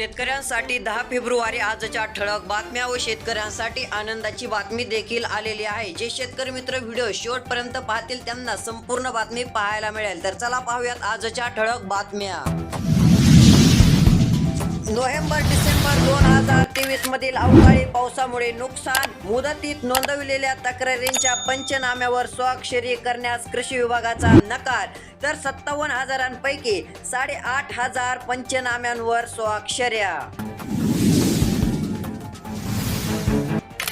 शेतकऱ्यांसाठी दहा फेब्रुवारी आजच्या ठळक बातम्या व शेतकऱ्यांसाठी आनंदाची बातमी देखील आलेली आहे. जे शेतकरी मित्र व्हिडिओ शेवटपर्यंत पाहतील त्यांना संपूर्ण बातमी पाहायला मिळेल. तर चला पाहूयात आजच्या ठळक बातम्या. नोव्हेंबर डिसेंबर दोन हजार तेवीस मधील अवकाळी पावसामुळे नुकसान मुदतीत नोंदविलेल्या तक्रारींच्या पंचनाम्यावर स्वाक्षरी करण्यास कृषी विभागाचा नकार तर सत्तावन्न हजारांपैकी साडेआठ हजार पंचनाम्यांवर स्वाक्षऱ्या.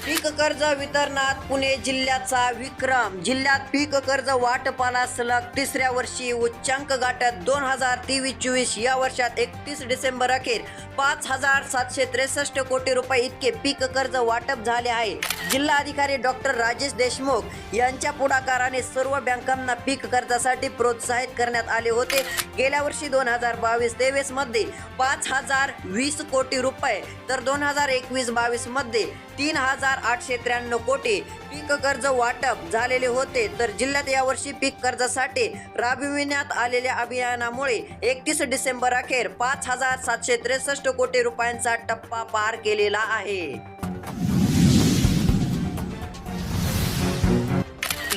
पीक कर्ज वितरणात पुणे जिल्ह्याचा विक्रम. जिल्ह्यात पीक कर्ज वाटपाला सलग तिसऱ्या वर्षी उच्चांक गाठत दोन हजार तेवीस चोवीस या वर्षात एकतीस डिसेंबर अखेर पाच हजार सातशे त्रेसष्ट कोटी रुपये इतके पीक कर्ज वाटप झाले आहे. जिल्हाधिकारी डॉक्टर राजेश देशमुख यांच्या पुढाकाराने सर्व बँकांना पीक कर्जासाठी प्रोत्साहित करण्यात आले होते. गेल्या वर्षी दोन हजार बावीस तेवीसमध्ये पाच हजार वीस कोटी रुपये तर दोन हजार एकवीस बावीसमध्ये तीन हजार आठशे त्र्याण्णव कोटी पीक कर्ज वाटप झालेले होते. तर जिल्ह्यात यावर्षी पीक कर्जासाठी राबविण्यात आलेल्या अभियानामुळे एकतीस डिसेंबर अखेर पाच हजार सातशे त्रेसष्ट कोटी रुपयांचा टप्पा पार केलेला आहे.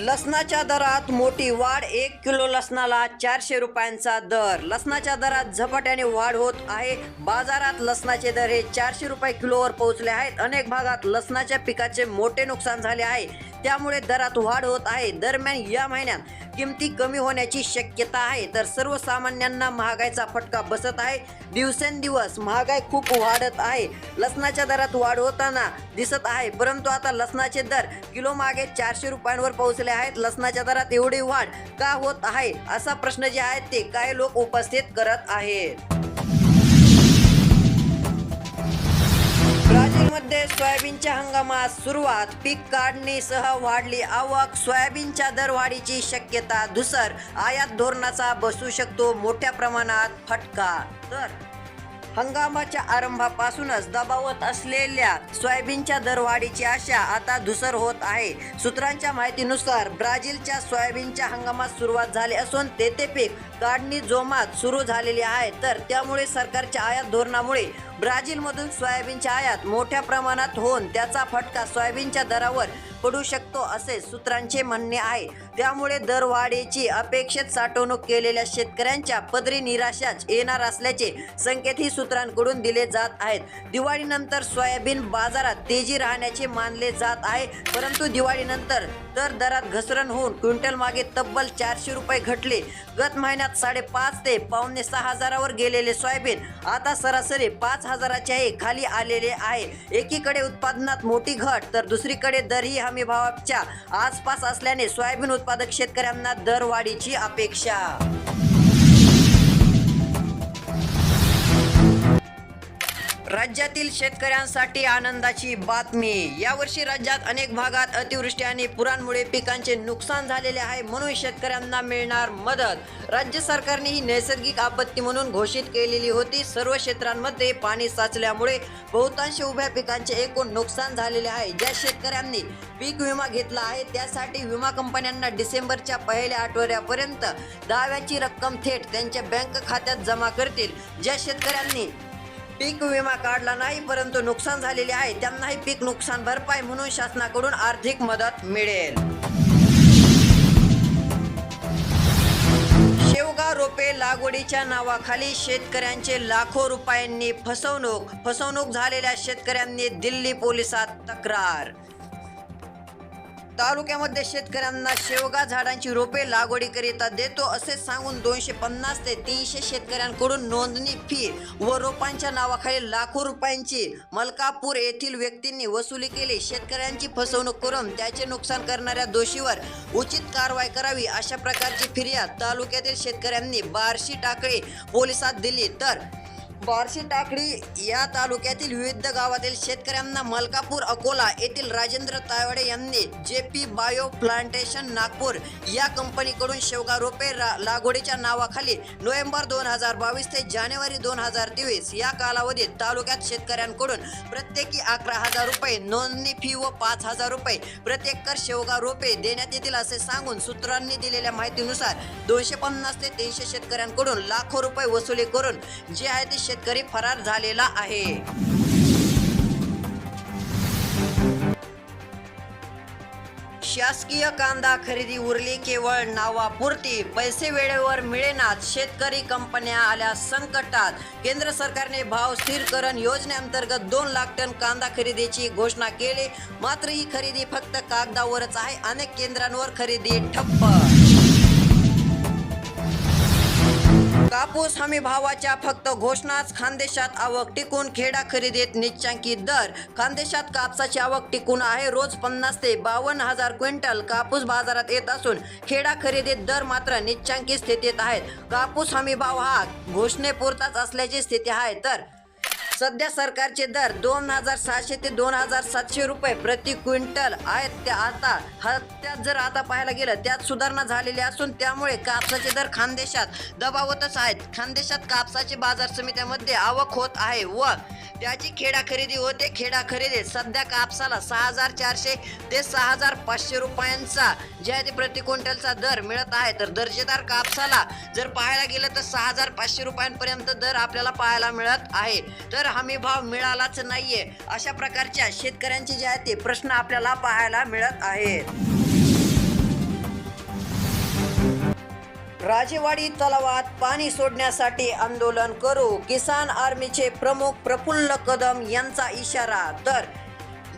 लसणाच्या दरात मोठी वाढ एक किलो लसणाला चारशे रुपयांचा दर. लसणाच्या दरात झपाट्याने वाढ होत आहे. बाजारात लसणाचे दर हे चारशे रुपये किलोवर पोहोचले आहेत. अनेक भागात लसणाच्या पिकाचे मोठे नुकसान झाले आहे. त्यामुळे दरात वाढ होत आहे. दरम्यान या महिन्यात किमती कमी होण्याची शक्यता आहे. तर सर्वसामान्यांना महागाईचा फटका बसत आहे. दिवसेंदिवस महागाई खूप वाढत आहे. लसणाच्या दरात वाढ होताना दिसत आहे. परंतु आता लसणाचे दर किलो मागे चारशे रुपयांवर पोहोचले आहेत. लसणाच्या दरात एवढी वाढ का होत आहे? असा प्रश्न जे आहेत ते काही लोक उपस्थित करत आहेत. मध्ये सोयाबीनच्या हंगामात सुरुवात पीक काढणीसह वाढली आवक. सोयाबीनच्या दरवाढीची शक्यता धुसर आयात धोरणाचा बसू शकतो मोठ्या प्रमाणात फटका. तर हंगामाच्या आरंभापासूनच दबावत असलेल्या सोयाबीनच्या दरवाढीची आशा आता धुसर होत आहे. सूत्रांच्या माहितीनुसार ब्राझीलच्या सोयाबीनच्या हंगामात सुरुवात झाली असून तेथे पीक काढणी जोमात सुरू झालेली आहे. तर त्यामुळे सरकारच्या आयात धोरणामुळे ब्राझीलमधून सोयाबीनची आयात मोठ्या प्रमाणात होऊन त्याचा फटका सोयाबीनच्या दरावर पडू शकतो असे सूत्रांचे म्हणणे आहे. त्यामुळे दरवाढीची अपेक्षित साठवणूक केलेल्या शेतकऱ्यांच्या पदरी निराशाच येणार असल्याचे संकेतही सूत्रांकडून दिले जात आहेत. दिवाळीनंतर सोयाबीन बाजारात तेजी राहण्याचे मानले जात आहे. परंतु दिवाळीनंतर तर दरात घसरण होऊन क्विंटल मागे तब्बल चारशे रुपये घटले. गत महिन्यात साडेपाच ते पावणे सहा हजारावर गेलेले सोयाबीन आता सरासरी पाच हजाराच्याही खाली आलेले आहे. एकीकडे उत्पादनात मोठी घट तर दुसरीकडे दरही हमी भावाच्या आसपास असल्याने सोयाबीन उत्पादक शेतकऱ्यांना दरवाढीची अपेक्षा. राज्यातील शेतकऱ्यांसाठी आनंदाची बातमी. यावर्षी राज्यात अनेक भागात अतिवृष्टी आणि पुरांमुळे पिकांचे नुकसान झालेले आहे म्हणून शेतकऱ्यांना मिळणार मदत. राज्य सरकारने ही नैसर्गिक आपत्ती म्हणून घोषित केलेली होती. सर्व क्षेत्रांमध्ये पाणी साचल्यामुळे बहुतांश उभ्या पिकांचे एकूण नुकसान झालेले आहे. ज्या शेतकऱ्यांनी पीक विमा घेतला आहे त्यासाठी विमा कंपन्यांना डिसेंबरच्या पहिल्या आठवड्यापर्यंत दाव्याची रक्कम थेट त्यांच्या बँक खात्यात जमा करतील. ज्या शेतकऱ्यांनी पीक विमा काढला नाही परंतु नुकसान झालेले आहे. त्यांनाही पीक नुकसान भरपाई म्हणून शासनाकडून आर्थिक मदत मिळेल. शेवगा रोपे लागवडीच्या नावाखाली शेतकऱ्यांचे लाखो रुपयांनी फसवणूक. फसवणूक झालेल्या शेतकऱ्यांनी दिल्ली पोलिसात तक्रार. तालुक्यामध्ये शेतकऱ्यांना शेवगा झाडांची रोपे लागवडीकरिता देतो असे सांगून दोनशे पन्नास ते तीनशे शेतकऱ्यांकडून नोंदणी फी व रोपांच्या नावाखाली लाखो रुपयांची मलकापूर येथील व्यक्तींनी वसुली केली. शेतकऱ्यांची फसवणूक करून त्याचे नुकसान करणाऱ्या दोषीवर उचित कारवाई करावी अशा प्रकारची फिर्याद तालुक्यातील शेतकऱ्यांनी बार्शी टाकळी पोलिसात दिली. तर बार्शी टाकळी या तालुक्यातील विविध गावातील शेतकऱ्यांना मलकापूर अकोला येथील राजेंद्र तायवडे यांनी J P bio plantation Nagpur या कंपनीकडून शेवगा रोपे रा- लागवडीच्या नावाखाली नोव्हेंबर दोन हजार बावीस ते जानेवारी दोन हजार तेवीस या कालावधीत तालुक्यात शेतकऱ्यांकडून प्रत्येकी अकरा हजार रुपये नोंदणी फी व पाच हजार रुपये प्रत्येक कर शेवगा रोपे देण्यात येतील असे सांगून सूत्रांनी दिलेल्या माहितीनुसार दोनशे पन्नास ते तीनशे शेतकऱ्यांकडून लाखो रुपये वसुली करून जे आहे ते शेतकरी फरार झालेला आहे. शासकीय कांदा खरेदी उरली केवळ नावापुरती. पैसे वेळेवर मिळेनात. शेतकरी कंपन्या आल्या संकटात. केंद्र सरकारने भाव स्थिरकरण योजनेअंतर्गत दोन लाख टन कांदा खरेदीची घोषणा केली. मात्र ही खरेदी फक्त कागदावरच आहे. अनेक केंद्रांवर खरेदी ठप्प. कापूस हमी भावाच्या फक्त घोषणाच खानदेशात आवक टिकून खेडा खरेदीत निश्चांकी दर. खानदेशात कापसाची आवक टिकून आहे रोज पन्नास ते बावन्न हजार क्विंटल कापूस बाजारात येत असून खेडा खरेदीत दर मात्र निश्चांकी स्थितीत आहेत. कापूस हमी भाव हा घोषणेपुरताच असल्याची स्थिती आहे तर सध्या सरकारचे दर दोन हजार सहाशे ते दोन हजार सातशे रुपये प्रति क्विंटल आहेत. त्या आता त्यात जर आता पाहायला गेलं त्यात सुधारणा झालेली असून त्यामुळे कापसाचे दर खानदेशात दबावतच आहेत. खानदेशात कापसाचे बाजार समित्यामध्ये आवक होत आहे व त्याची खेडा खरेदी होते. खेडा खरेदी सध्या कापसाला सहा हजार चारशे ते सहा हजार पाचशे रुपयांचा जे आहे ते प्रति क्विंटलचा दर मिळत आहे. तर दर्जेदार कापसाला जर पाहायला गेलं तर सहा हजार पाचशे रुपयांपर्यंत दर आपल्याला पाहायला मिळत आहे. तर हमी भाव मिळालाच नाहीये. अशा प्रकारच्या शेतकऱ्यांचे जे आहे ते प्रश्न आपल्याला पाहायला मिळत आहेत. राजेवाडी तलावात पाणी सोडण्यासाठी आंदोलन करू. किसान आर्मीचे प्रमुख प्रफुल्ल कदम यांचा इशारा. तर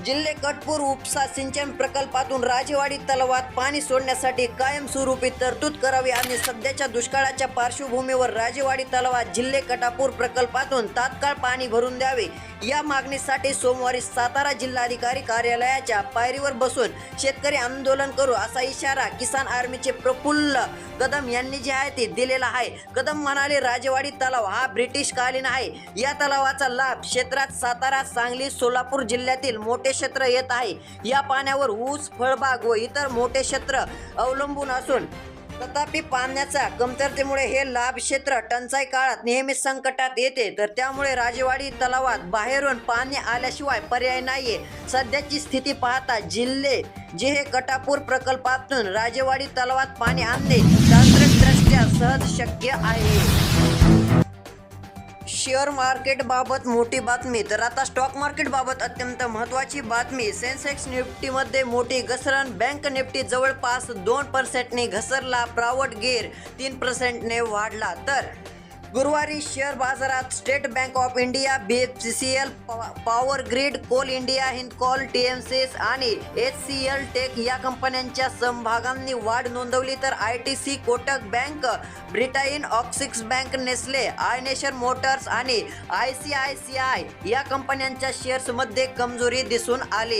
जिल्हे कटपूर उपसा सिंचन प्रकल्पातून राजेवाडी तलावात पाणी सोडण्यासाठी कायमस्वरूपी तरतूद करावी. आणि सध्याच्या दुष्काळाच्या पार्श्वभूमीवर राजेवाडी तलावात जिल्हे कटापूर प्रकल्पातून तात्काळ पाणी भरून द्यावे. या मागणीसाठी सोमवारी सातारा जिल्हाधिकारी कार्यालयाच्या पायरीवर बसून शेतकरी आंदोलन करू असा इशारा किसान आर्मीचे प्रफुल्ल कदम यांनी जे आहे ते दिलेला आहे. कदम म्हणाले राजेवाडी तलाव हा ब्रिटिश कालीन आहे. या तलावाचा लाभ क्षेत्रात सातारा सांगली सोलापूर जिल्ह्यातील मोठे क्षेत्र येत आहे. या पाण्यावर ऊस फळबाग व इतर मोठे क्षेत्र अवलंबून असून तथापि पाण्याच्या कमतरतेमुळे हे लाभ क्षेत्र टंचाई काळात नेहमी संकटात येते. तर त्यामुळे राजेवाडी तलावात बाहेरून पाणी आल्याशिवाय पर्याय नाहीये. सध्याची स्थिती पाहता जिल्हे जे हे कटापूर प्रकल्पातून राजेवाडी तलावात पाणी आणणे तांत्रिकदृष्ट्या सहज शक्य आहे. शेअर मार्केट बाबत मोठी बातमी. तर आता स्टॉक मार्केट बाबत अत्यंत महत्वाची बातमी. सेन्सेक्स निफ्टीमध्ये मोठी घसरण. बँक निफ्टी जवळपास दोन पर्सेंटने घसरला. प्रायव्हेट गेअर तीन पर्सेंटने वाढला. तर गुरुवारी शेअर बाजारात State Bank of India B F C L Power Grid Coal India Hindalco T M C S आणि एच सी एल टेक या कंपन्यांच्या समभागांनी वाढ नोंदवली तर I T C Kotak Bank Britannia Axis Bank Nestle ionisation Motors आणि I C I C I या कंपन्यांच्या शेअर्समध्ये कमजोरी दिसून आली.